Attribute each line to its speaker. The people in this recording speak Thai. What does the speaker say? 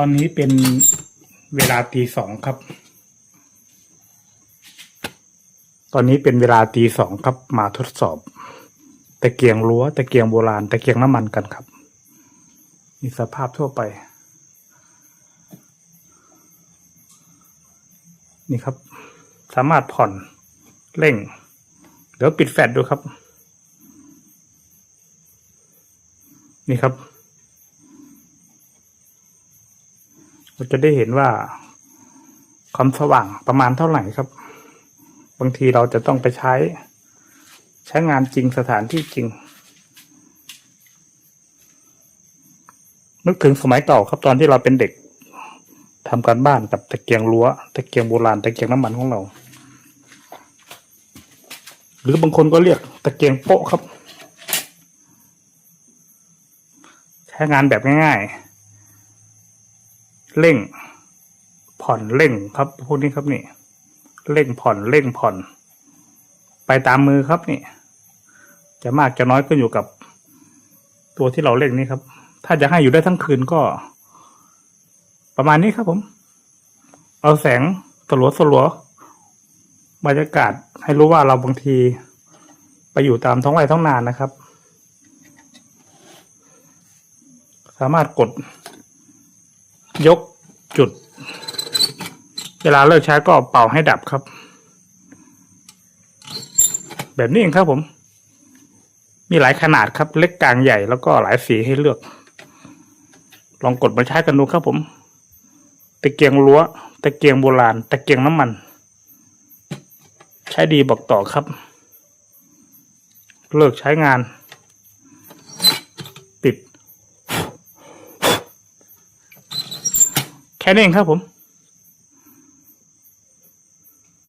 Speaker 1: ตอนนี้เป็นเวลาตีสองครับ ตอนนี้เป็นเวลาตีสองครับ มาทดสอบตะเกียงรั้วตะเกียงโบราณตะเกียงน้ำมันกันครับมีสภาพทั่วไป นี่ครับ สามารถผ่อนเร่ง เดี๋ยวปิดแฟลชดูครับ นี่ครับ เราจะได้เห็นว่าความสว่างประมาณเท่าไหร่ครับ บางทีเราจะต้องไปใช้ ใช้งานจริงสถานที่จริง นึกถึงสมัยเก่าครับตอนที่เราเป็นเด็กทำการบ้านกับตะเกียงรั้วตะเกียงโบราณตะเกียงน้ำมันของเรา หรือบางคนก็เรียกตะเกียงโป๊ะครับ ใช้งานแบบง่ายๆ เร่ง ผ่อนเร่งครับพวกนี้ครับนี่เร่งผ่อนเร่งผ่อน ไปตามมือครับนี่ จะมากจะน้อยก็อยู่กับ ตัวที่เราเร่งนี่ครับ ถ้าจะให้อยู่ได้ทั้งคืนก็ ประมาณนี้ครับผม เอาแสงสลัวสลัวบรรยากาศให้รู้ว่าเราบางที ไปอยู่ตามท้องไร่ท้องนานะครับ สามารถกด ยกจุด เวลาเลิกใช้ก็เป่าให้ดับครับ แบบนี้เองครับผม มีหลายขนาดครับ เล็กกลางใหญ่แล้วก็หลายสีให้เลือก ลองกดมาใช้กันดูครับผม ตะเกียงรั้ว ตะเกียงโบราณ ตะเกียงน้ำมัน ใช้ดีบอกต่อครับ เลิกใช้งาน ปิด แค่นี้เองครับผม